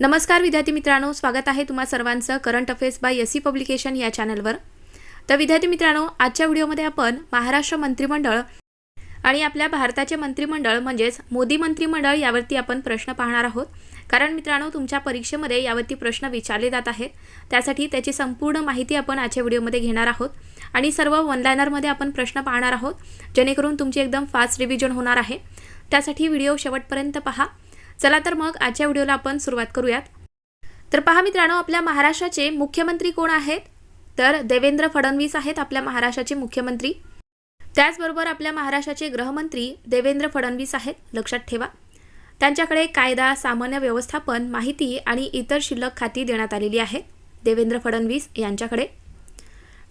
नमस्कार विद्यार्थी मित्रांनो स्वागत आहे तुम्हा सर्वांचं current affairs by S C publication या चॅनलवर. तर विद्यार्थी मित्रांनो आजच्या व्हिडिओमध्ये आपण महाराष्ट्र मंत्रिमंडळ आणि आपल्या भारताचे मंत्रिमंडळ म्हणजेच मोदी मंत्रिमंडळ यावरती आपण प्रश्न पाहणार आहोत. कारण मित्रांनो तुमच्या परीक्षेमध्ये यावरती प्रश्न विचारले जात आहेत. त्यासाठी त्याची संपूर्ण माहिती आपण आजच्या व्हिडिओमध्ये घेणार आहोत. आणि सर्व वनलायनरमध्ये आपण प्रश्न पाहणार आहोत. जेणेकरून तुमची एकदम फास्ट रिव्हिजन होणार आहे. त्यासाठी व्हिडिओ शेवटपर्यंत पहा. चला तर मग आजच्या व्हिडिओला आपण सुरुवात करूयात. तर पहा मित्रांनो आपल्या महाराष्ट्राचे मुख्यमंत्री कोण आहेत? तर देवेंद्र फडणवीस आहेत आपल्या महाराष्ट्राचे मुख्यमंत्री. त्याचबरोबर आपल्या महाराष्ट्राचे गृहमंत्री देवेंद्र फडणवीस आहेत लक्षात ठेवा. त्यांच्याकडे कायदा सामान्य व्यवस्थापन माहिती आणि इतर शिल्लक खाती देण्यात आलेली आहेत देवेंद्र फडणवीस यांच्याकडे.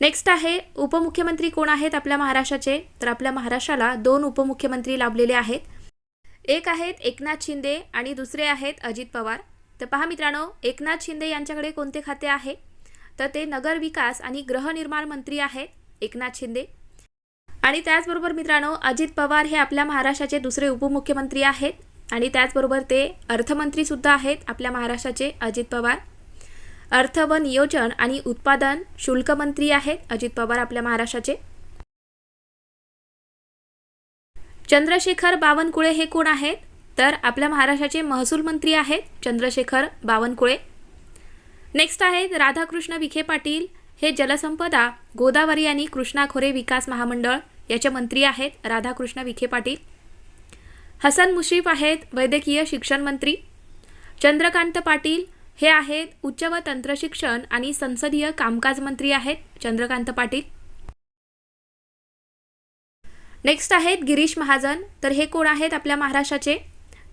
नेक्स्ट आहे उपमुख्यमंत्री कोण आहेत आपल्या महाराष्ट्राचे? तर आपल्या महाराष्ट्राला दोन उपमुख्यमंत्री लाभलेले आहेत. एक आहेत एकनाथ शिंदे आणि दुसरे आहेत अजित पवार. तर पहा मित्रांनो एकनाथ शिंदे यांच्याकडे कोणते खाते आहे? तर ते नगर विकास आणि गृहनिर्माण मंत्री आहेत एकनाथ शिंदे. आणि त्याचबरोबर मित्रांनो अजित पवार हे आपल्या महाराष्ट्राचे दुसरे उपमुख्यमंत्री आहेत. आणि त्याचबरोबर ते अर्थमंत्रीसुद्धा आहेत आपल्या महाराष्ट्राचे अजित पवार. अर्थ व नियोजन आणि उत्पादन शुल्क मंत्री आहेत अजित पवार आपल्या महाराष्ट्राचे. चंद्रशेखर बावनकुळे हे कोण आहेत? तर आपल्या महाराष्ट्राचे महसूल मंत्री आहेत चंद्रशेखर बावनकुळे. नेक्स्ट आहेत राधाकृष्ण विखे पाटील. हे जलसंपदा गोदावरी आणि कृष्णा खोरे विकास महामंडळ याचे मंत्री आहेत राधाकृष्ण विखे पाटील. हसन मुश्रीफ आहेत वैद्यकीय शिक्षण मंत्री. चंद्रकांत पाटील हे आहेत उच्च व तंत्रशिक्षण आणि संसदीय कामकाज मंत्री आहेत चंद्रकांत पाटील. नेक्स्ट आहेत गिरीश महाजन. तर हे कोण आहेत आपल्या महाराष्ट्राचे?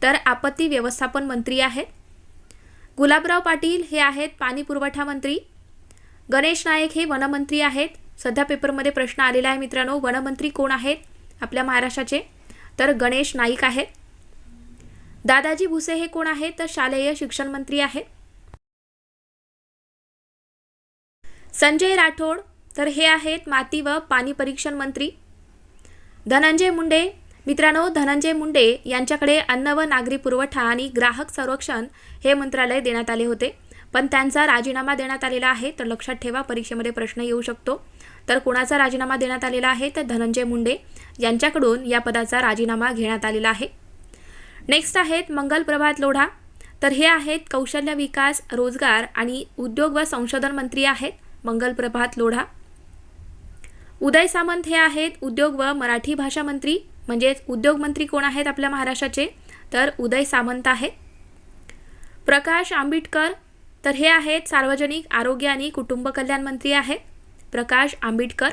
तर आपत्ती व्यवस्थापन मंत्री आहेत. गुलाबराव पाटील हे आहेत पाणी पुरवठा मंत्री. गणेश नाईक हे वनमंत्री आहेत. सध्या पेपरमध्ये प्रश्न आलेला आहे मित्रांनो वनमंत्री कोण आहेत आपल्या महाराष्ट्राचे? तर गणेश नाईक आहेत. दादाजी भुसे हे कोण आहेत? तर शालेय शिक्षण मंत्री आहेत. संजय राठोड. तर हे आहेत माती व पाणी परीक्षण मंत्री. धनंजय मुंडे. मित्रांनो धनंजय मुंडे यांच्याकडे अन्न व नागरी पुरवठा आणि ग्राहक संरक्षण हे मंत्रालय देण्यात आले होते. पण त्यांचा राजीनामा देण्यात आलेला आहे तर लक्षात ठेवा परीक्षेमध्ये प्रश्न येऊ शकतो. तर कोणाचा राजीनामा देण्यात आलेला आहे तर धनंजय मुंडे यांच्याकडून या पदाचा राजीनामा घेण्यात आलेला आहे. नेक्स्ट आहेत मंगल प्रभात लोढा. तर हे आहेत कौशल्य विकास रोजगार आणि उद्योग व संशोधन मंत्री आहेत मंगल प्रभात लोढा. उदय सामंत हे आहेत उद्योग व मराठी भाषा मंत्री. म्हणजेच उद्योग मंत्री कोण आहेत आपल्या महाराष्ट्राचे? तर उदय सामंत आहेत. प्रकाश आंबेडकर तर हे आहेत सार्वजनिक आरोग्य आणि कुटुंब कल्याण मंत्री आहेत. प्रकाश आंबेडकर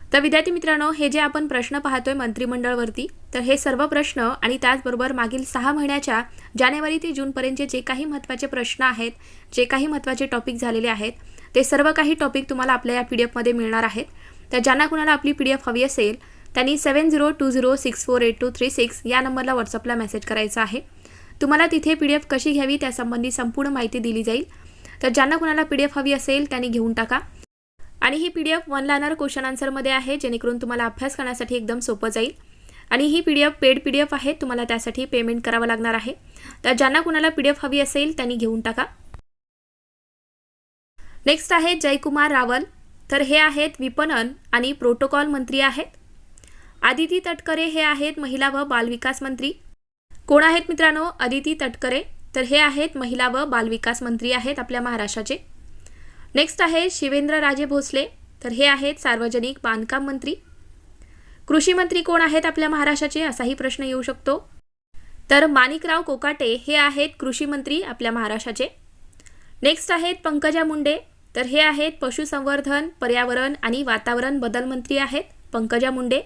तर विद्यार्थी मित्रांनो हे जे आपण प्रश्न पाहतोय मंत्रिमंडळवरती तर हे सर्व प्रश्न आणि त्याचबरोबर मागील सहा महिन्याच्या जानेवारी ते जूनपर्यंतचे जे काही महत्त्वाचे प्रश्न आहेत जे काही महत्त्वाचे टॉपिक झालेले आहेत ते सर्व काही टॉपिक तुम्हाला आपल्या या पी डी एफमध्ये मिळणार आहेत. तर ज्यांना कुणाला आपली पी डी एफ हवी असेल त्यांनी seven zero two zero six four eight two three six या नंबरला व्हॉट्सअपला मेसेज करायचा आहे. तुम्हाला तिथे पी डी एफ कशी घ्यावी त्यासंबंधी संपूर्ण माहिती दिली जाईल. तर ज्यांना कुणाला पी डी एफ हवी असेल त्यांनी घेऊन टाका. आणि ही P D F one liner question आन्सरमध्ये आहे जेणेकरून तुम्हाला अभ्यास करण्यासाठी एकदम सोपं जाईल. आणि ही P D F paid P D F आहे तुम्हाला त्यासाठी पेमेंट करावं लागणार आहे. तर ज्यांना कुणाला पी डी एफ हवी असेल त्यांनी घेऊन टाका. नेक्स्ट आहे जयकुमार रावल. तर हे आहेत विपणन आणि प्रोटोकॉल मंत्री आहेत. आदिती तटकरे हे आहेत महिला व बालविकास मंत्री. कोण आहेत मित्रांनो? आदिती तटकरे. तर हे आहेत महिला व बालविकास मंत्री आहेत आपल्या महाराष्ट्राचे. नेक्स्ट आहे शिवेंद्र राजे भोसले. तर हे आहेत सार्वजनिक बांधकाम मंत्री. कृषी मंत्री कोण आहेत आपल्या महाराष्ट्राचे? असाही प्रश्न येऊ शकतो. तर माणिकराव कोकाटे हे आहेत कृषी मंत्री आपल्या महाराष्ट्राचे. नेक्स्ट आहेत पंकजा मुंडे. तर हे आहेत पशुसंवर्धन पर्यावरण आणि वातावरण बदल मंत्री आहेत पंकजा मुंडे.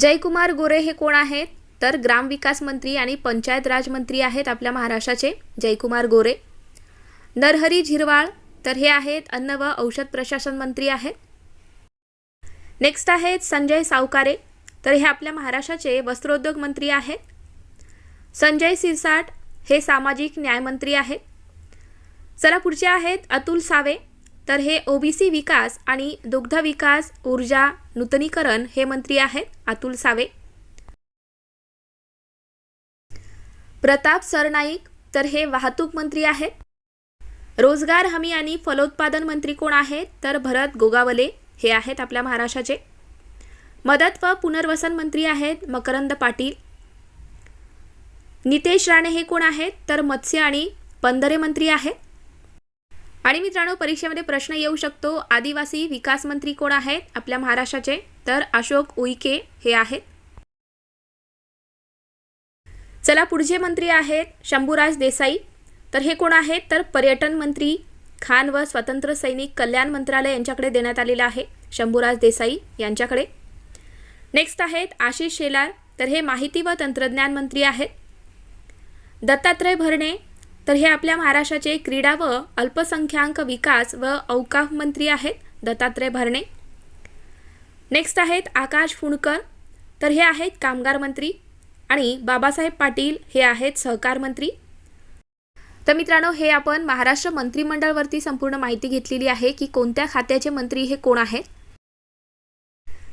जयकुमार गोरे हे कोण आहेत? तर ग्रामविकास मंत्री आणि पंचायत राज मंत्री आहेत आपल्या महाराष्ट्राचे जयकुमार गोरे. नरहरी झिरवाळ. तर हे आहेत अन्न व औषध प्रशासन मंत्री आहेत. नेक्स्ट आहेत संजय सावकारे. तर हे आपल्या महाराष्ट्राचे वस्त्रोद्योग मंत्री आहेत. संजय सिरसाट हे सामाजिक न्यायमंत्री आहेत. चला पुढचे आहेत अतुल सावे. तर हे ओबीसी विकास आणि दुग्ध विकास ऊर्जा नूतनीकरण हे मंत्री आहेत. अतुल सावे. प्रताप सरनाईक. तर हे वाहतूक मंत्री आहेत. रोजगार हमी आणि फलोत्पादन मंत्री कोण आहेत? तर भरत गोगावले. हे आहेत आपल्या महाराष्ट्राचे. मदत व पुनर्वसन मंत्री आहेत मकरंद पाटील. नितेश राणे हे कोण आहेत? तर मत्स्य आणि बंदरे मंत्री आहेत. आणि मित्रांनो परीक्षेमध्ये प्रश्न येऊ शकतो. आदिवासी विकास मंत्री कोण आहेत? आपल्या महाराष्ट्राचे. तर अशोक उईके हे आहेत. चला पुढचे मंत्री आहेत शंभूराज देसाई. तर हे कोण आहेत? तर पर्यटन मंत्री खान व स्वतंत्र सैनिक कल्याण मंत्रालय यांच्याकडे देण्यात आलेलं आहे. शंभूराज देसाई यांच्याकडे. नेक्स्ट आहेत आशिष शेलार. तर हे माहिती व तंत्रज्ञान मंत्री आहेत. दत्तात्रय भरणे. तर हे आपल्या महाराष्ट्राचे क्रीडा व अल्पसंख्याक विकास व औकाफ मंत्री आहेत दत्तात्रय भरणे. नेक्स्ट आहेत आकाश फुंडकर तर हे आहेत कामगार मंत्री आणि बाबासाहेब पाटील हे आहेत सहकार मंत्री. तर मित्रांनो हे आपण महाराष्ट्र मंत्रिमंडळवरती संपूर्ण माहिती घेतलेली आहे की कोणत्या खात्याचे मंत्री हे कोण आहेत?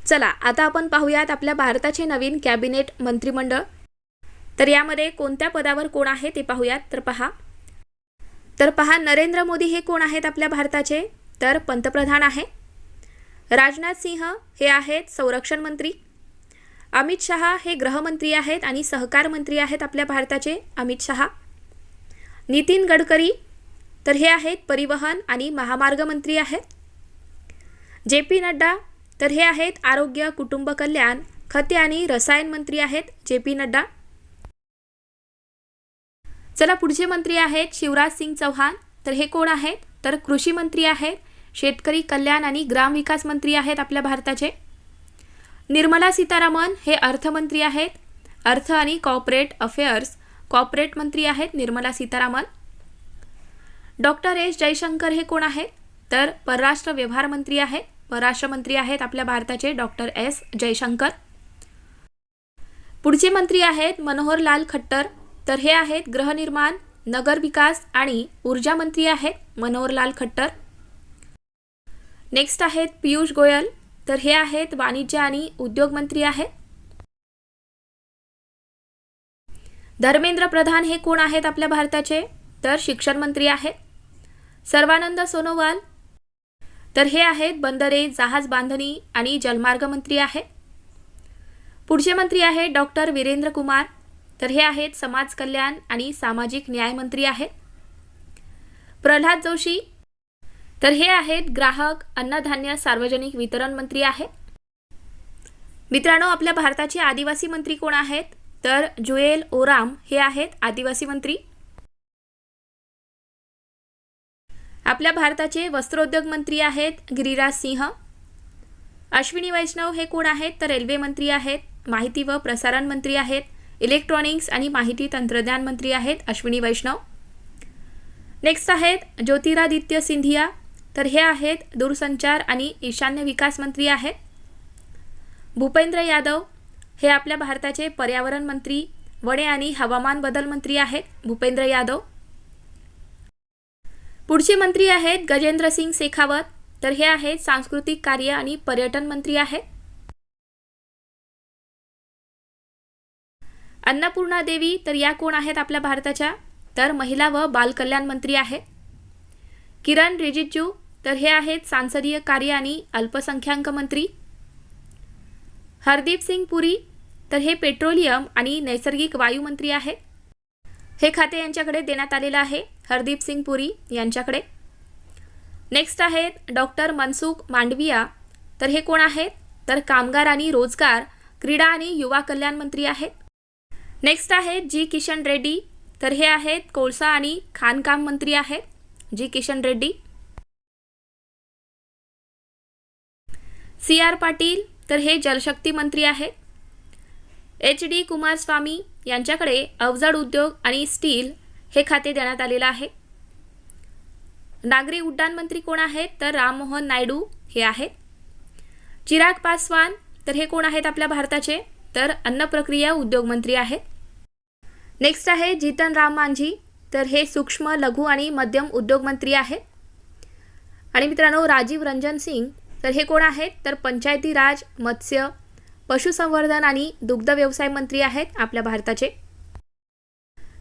चला आता आपण पाहूयात आपल्या भारताचे नवीन कॅबिनेट मंत्रिमंडळ. तर यामध्ये कोणत्या पदावर कोण आहे ते पाहूयात. तर पहा. तर पहा नरेंद्र मोदी हे कोण आहेत आपल्या भारताचे? तर पंतप्रधान आहे. राजनाथ सिंह हे आहेत संरक्षण मंत्री. अमित शहा हे गृहमंत्री आहेत आणि सहकार मंत्री आहेत आपल्या भारताचे अमित शहा. नितीन गडकरी तर हे आहेत परिवहन आणि महामार्ग मंत्री आहेत. जे पी नड्डा तर हे आहेत आरोग्य कुटुंब कल्याण खते आणि रसायन मंत्री आहेत जे पी नड्डा. चला पुढचे मंत्री आहेत शिवराज सिंग चौहान. तर हे कोण आहेत? तर कृषी मंत्री आहेत शेतकरी कल्याण आणि ग्रामविकास मंत्री आहेत आपल्या भारताचे. निर्मला सीतारामन हे अर्थमंत्री आहेत अर्थ आणि कॉर्पोरेट अफेअर्स कॉर्पोरेट मंत्री आहेत निर्मला सीतारामन. डॉक्टर एस जयशंकर हे कोण आहेत? तर परराष्ट्र व्यवहार मंत्री आहेत परराष्ट्र मंत्री आहेत आपल्या भारताचे डॉक्टर एस जयशंकर. पुढचे मंत्री आहेत मनोहर लाल खट्टर. तर हे आहेत गृहनिर्माण नगर विकास आणि ऊर्जा मंत्री आहेत मनोहरलाल खट्टर. नेक्स्ट आहेत पियुष गोयल. तर हे आहेत वाणिज्य आणि उद्योग मंत्री आहेत. धर्मेंद्र प्रधान हे कोण आहेत आपल्या भारताचे? तर शिक्षण मंत्री आहेत. सर्वानंद सोनोवाल. तर हे आहेत बंदरे जहाज बांधणी आणि जलमार्ग मंत्री आहेत. पुढचे मंत्री आहेत डॉक्टर वीरेंद्र कुमार. तर हे आहेत समाज कल्याण आणि सामाजिक न्यायमंत्री आहेत. प्रल्हाद जोशी. तर हे आहेत ग्राहक अन्नधान्य सार्वजनिक वितरण मंत्री आहेत. मित्रांनो आपल्या भारताचे आदिवासी मंत्री कोण आहेत? तर जुएल ओराम हे आहेत आदिवासी मंत्री. आपल्या भारताचे वस्त्रोद्योग मंत्री आहेत गिरिराज सिंह. अश्विनी वैष्णव हे कोण आहेत? तर रेल्वे मंत्री आहेत. माहिती व प्रसारण मंत्री आहेत. इलेक्ट्रॉनिक्स आणि माहिती तंत्रज्ञान मंत्री आहेत अश्विनी वैष्णव. नेक्स्ट आहेत ज्योतिरादित्य सिंधिया. तर हे आहेत दूरसंचार आणि ईशान्य विकास मंत्री आहेत. भूपेंद्र यादव हे आपल्या भारताचे पर्यावरण मंत्री वने आणि हवामान बदल मंत्री आहेत भूपेंद्र यादव. पुढचे मंत्री आहेत गजेंद्र सिंग शेखावत. तर हे आहेत सांस्कृतिक कार्य आणि पर्यटन मंत्री आहेत. अन्नपूर्णा देवी तर या कोण आहेत आपल्या भारताच्या? तर महिला व बालकल्याण मंत्री आहे. किरण रिजिजू तर हे आहेत सांसदीय कार्य आणि अल्पसंख्याक मंत्री. हरदीप सिंग पुरी तर हे पेट्रोलियम आणि नैसर्गिक वायू मंत्री आहे. हे खाते यांच्याकडे देण्यात आलेलं आहे हरदीप सिंग पुरी यांच्याकडे. नेक्स्ट आहेत डॉक्टर मनसुख मांडविया तर हे कोण आहेत? तर कामगार आणि रोजगार क्रीडा आणि युवा कल्याण मंत्री आहेत. नेक्स्ट आहेत जी किशन रेड्डी तर हे आहेत कोळसा आणि खाणकाम मंत्री आहेत. G Kishan Reddy C R Patil तर हे जलशक्ती मंत्री आहेत. एच डी कुमारस्वामी यांच्याकडे अवजड उद्योग आणि स्टील हे खाते देण्यात आलेलं आहे. नागरी उड्डाण मंत्री कोण आहेत? तर राममोहन नायडू हे आहेत. चिराग पासवान. तर हे कोण आहेत आपल्या भारताचे? तर अन्न प्रक्रिया उद्योग आहेत. नेक्स्ट आहे जितन राम मांझी. तर हे सूक्ष्म लघु आणि मध्यम उद्योगमंत्री आहेत. आणि मित्रांनो राजीव रंजन सिंग. तर हे कोण आहेत? तर पंचायती राज मत्स्य पशुसंवर्धन आणि दुग्ध व्यवसाय मंत्री आहेत आपल्या भारताचे.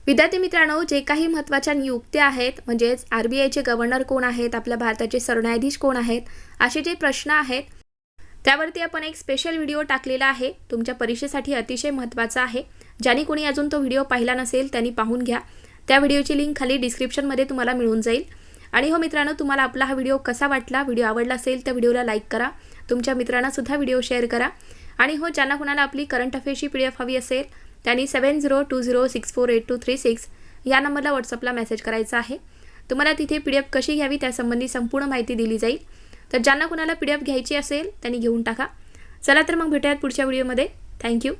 विद्यार्थी मित्रांनो जे काही महत्त्वाच्या नियुक्त्या आहेत म्हणजेच आर बी आयचे गव्हर्नर कोण आहेत आपल्या भारताचे सरन्यायाधीश कोण आहेत असे जे प्रश्न आहेत त्यावरती आपण एक स्पेशल व्हिडिओ टाकलेला आहे. तुमच्या परीक्षेसाठी अतिशय महत्त्वाचा आहे. ज्याने कोणी अजून तो व्हिडिओ पाहिला नसेल त्यांनी पाहून घ्या. त्या व्हिडिओची लिंक खाली डिस्क्रिप्शनमध्ये तुम्हाला मिळून जाईल. आणि हो मित्रांनो तुम्हाला आपला हा व्हिडिओ कसा वाटला व्हिडिओ आवडला असेल तर व्हिडिओला लाईक करा. तुमच्या मित्रांनासुद्धा व्हिडिओ शेअर करा. आणि हो ज्यांना कुणाला आपली करंट अफेअर्सची पी डी एफ हवी असेल त्यांनी seven zero two zero six four eight two three six या नंबरला व्हॉट्सअपला मेसेज करायचा आहे. तुम्हाला तिथे पी डी एफ कशी घ्यावी त्यासंबंधी संपूर्ण माहिती दिली जाईल. तर ज्यांना कुणाला पी डी एफ घ्यायची असेल त्यांनी घेऊन टाका. चला तर मग भेटूयात पुढच्या व्हिडिओमध्ये. थँक्यू